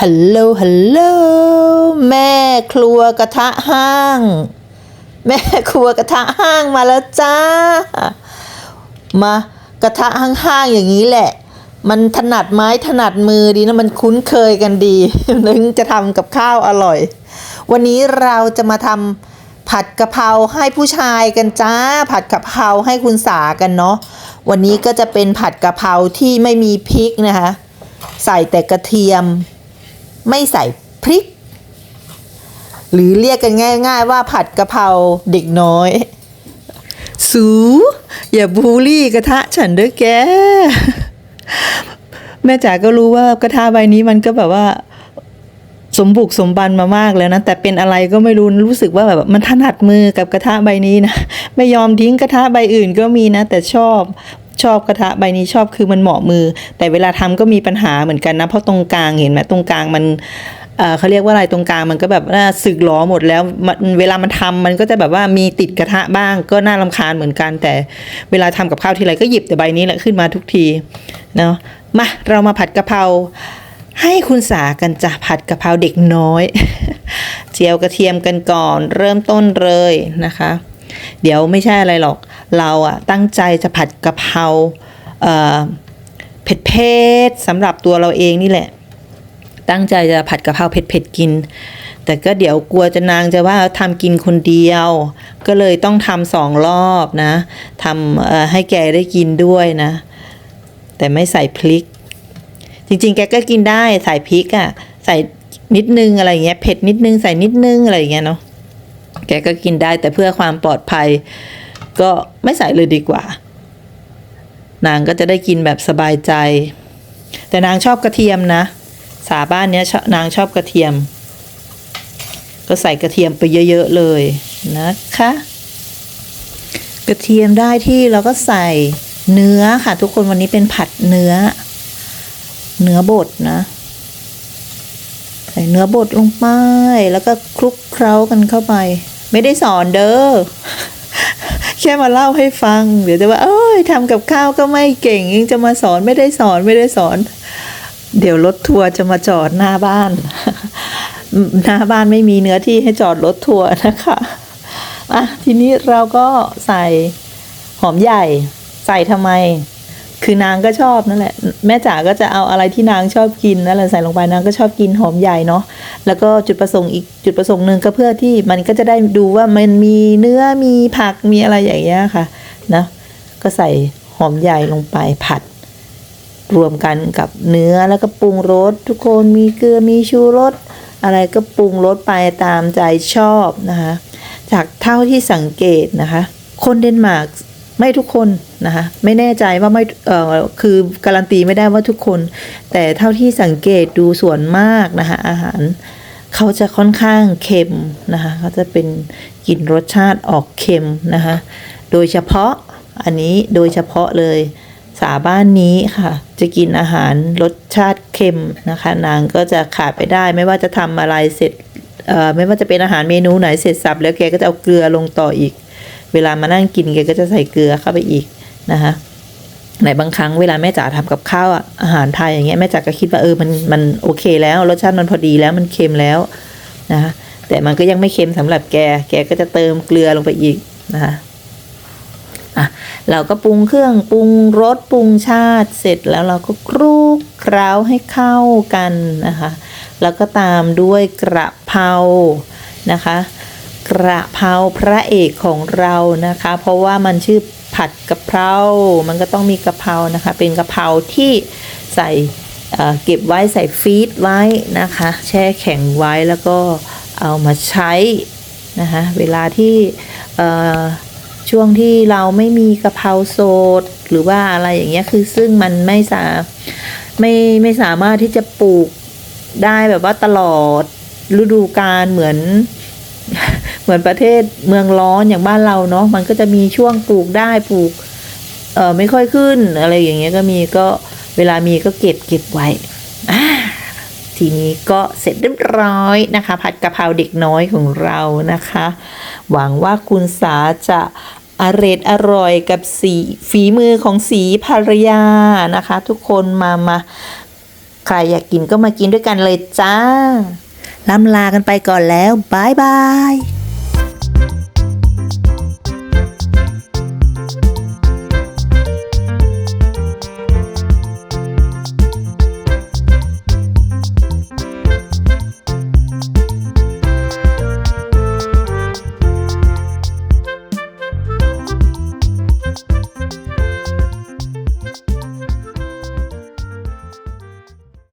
ฮัลโหลฮัลโหลแม่ครัวกระทะห้าง แม่ครัวกระทะห้างมาแล้วจ้ามากระทะห้างๆอย่างนี้แหละ มันถนัดไม้ถนัดมือดีนะมันคุ้นเคยกันดีนึงจะทำกับข้าวอร่อย วันนี้เราจะมาทำผัดกะเพราให้ผู้ชายกันจ้า ผัดกะเพราให้คุณสากันเนาะวันนี้ก็จะเป็นผัดกะเพราที่ไม่มีพริกนะคะ ใส่แต่กระเทียม ไม่ใส่พริก หรือเรียกกันง่าย ๆ ว่าผัดกะเพราเด็กน้อย สู อย่าบูลลี่กระทะฉันเด้อแก แม่จ๋าก็รู้ว่ากระทะใบนี้มันก็แบบว่า สมบุกสมบันมามากแล้วนะ แต่เป็นอะไรก็ไม่รู้ รู้สึกว่าแบบมันถนัดมือกับกระทะใบนี้นะ ไม่ยอมทิ้งกระทะใบอื่นก็มีนะ แต่ชอบ ชอบกระทะใบนี้ชอบคือมันเหมาะมือ แต่เวลาทำก็มีปัญหาเหมือนกันนะ เพราะตรงกลางเห็นไหมตรงกลางมันเขาเรียกว่าอะไรตรงกลางมันก็แบบสึกหลอหมดแล้วเวลามันทำมันก็จะแบบว่ามีติดกระทะบ้าง ก็น่ารำคาญเหมือนกัน แต่เวลาทำกับข้าวทีไรก็หยิบแต่ใบนี้แหละขึ้นมาทุกทีเนาะมาเรามาผัดกะเพราให้คุณสากันจะผัดกะเพราเด็กน้อย เจียวกระเทียมกันก่อน เริ่มต้นเลยนะคะ เดี๋ยวไม่ใช่อะไรหรอก เราอะตั้งใจจะผัดกะเพราเผ็ดเผ็ดๆสำหรับตัวเราเองนี่แหละ ตั้งใจจะผัดกะเพราเผ็ดเผ็ดๆกิน แต่ก็เดี๋ยวกลัวจะนางจะว่าทำกินคนเดียว ก็เลยต้องทำสองรอบนะทำให้แกได้กินด้วยนะ แต่ไม่ใส่พริก จริงๆ แกก็กินได้ใส่พริกอะ่ะใส่นิดนึงอะไรเงี้ยเผ็ดนิดนึงใส่นิดนึงอะไรเงี้ยเนาะแกก็กินได้แต่เพื่อความปลอดภัย ก็ไม่ใส่เลยดีกว่า นางก็จะได้กินแบบสบายใจ แต่นางชอบกระเทียมนะ สาบ้านเนี้ยชอบนางชอบกระเทียม ก็ใส่กระเทียมไปเยอะๆเลยนะคะ กระเทียมได้ที่เราก็ใส่เนื้อค่ะ ทุกคนวันนี้เป็นผัดเนื้อ เนื้อบดนะใส่เนื้อบดลงไปแล้วก็คลุกเคล้ากันเข้าไป ไม่ได้สอนเด้อ ค่มาเล่าให้ฟัง เดี๋ยวจะว่า เอ้ยทำกับข้าวก็ไม่เก่งยังจะมาสอนไม่ได้สอนไม่ได้สอน เดี๋ยวรถทัวร์จะมาจอดหน้าบ้าน หน้าบ้านไม่มีเนื้อที่ให้จอดรถทัวร์นะคะอะทีนี้เราก็ใส่หอมใหญ่ ใส่ทำไม คือนางก็ชอบนั่นแหละ แม่จ๋าก็จะเอาอะไรที่นางชอบกินนั่นแหละใส่ลงไปนางก็ชอบกินหอมใหญ่เนาะแล้วก็จุดประสงค์อีกจุดประสงค์หนึ่งก็เพื่อที่มันก็จะได้ดูว่ามันมีเนื้อมีผักมีอะไรอย่างเงี้ยค่ะนะก็ใส่หอมใหญ่ลงไปผัด รวมกันกับเนื้อแล้วก็ปรุงรสทุกคนมีเกลือมีชูรสอะไรก็ปรุงรสไปตามใจชอบนะคะจากเท่าที่สังเกตนะคะ คนเดนมาร์ก ไม่ทุกคนนะคะไม่แน่ใจว่าไม่เอ่อคือการันตีไม่ได้ว่าทุกคน แต่เท่าที่สังเกตดูส่วนมากนะคะอาหารเขาจะค่อนข้างเค็มนะคะเขาจะเป็นกลิ่นรสชาติออกเค็มนะคะโดยเฉพาะอันนี้โดยเฉพาะเลยสาบ้านนี้ค่ะ จะกินอาหารรสชาติเค็มนะคะ นางก็จะขาดไปได้ไม่ว่าจะทำอะไรเสร็จเอ่อไม่ว่าจะเป็นอาหารเมนูไหนเสร็จสับแล้วแกก็จะเอาเกลือลงต่ออีก เวลามานั่งกินแกก็จะใส่เกลือเข้าไปอีกนะคะในบางครั้งเวลาแม่จ๋าทำกับข้าวอาหารไทยอย่างเงี้ยแม่จ๋าก็คิดว่าเออมันมันโอเคแล้วรสชาติมันพอดีแล้วมันเค็มแล้วนะคะแต่มันก็ยังไม่เค็มสำหรับแก แกก็จะเติมเกลือลงไปอีกนะคะอะเราก็ปรุงเครื่องปรุงรสปรุงชาติเสร็จแล้วเราก็คลุกเคล้าให้เข้ากันนะคะ แล้วก็ตามด้วยกระเพรานะคะ กระเพราพระเอกของเรานะคะ เพราะว่ามันชื่อผัดกะเพรา มันก็ต้องมีกะเพรานะคะ เป็นกะเพราที่ใส่เเก็บไว้ใส่ฟรีซไว้นะคะ แช่แข็งไว้แล้วก็เอามาใช้นะคะเวลาที่ช่วงที่เราไม่มีกะเพราสดหรือว่าอะไรอย่างเงี้ยคือซึ่งมันไม่สาไม่ไม่สามารถที่จะปลูกได้แบบว่าตลอดฤดูกาลเหมือน เหมือนประเทศเมืองร้อนอย่างบ้านเราเนาะมันก็จะมีช่วงปลูกได้ปลูกเออไม่ค่อยขึ้นอะไรอย่างเงี้ยก็มีก็เวลามีก็เก็บเก็บไว้ทีนี้ก็เสร็จเรียบร้อยนะคะ ผัดกะเพราเด็กน้อยของเรานะคะ หวังว่าคุณสาจะอร่อยอร่อยกับสีฝีมือของสีภรรยานะคะ ทุกคนมามาใครอยากกินก็มากินด้วยกันเลยจ้า ล่ำลากันไปก่อนแล้วบายบาย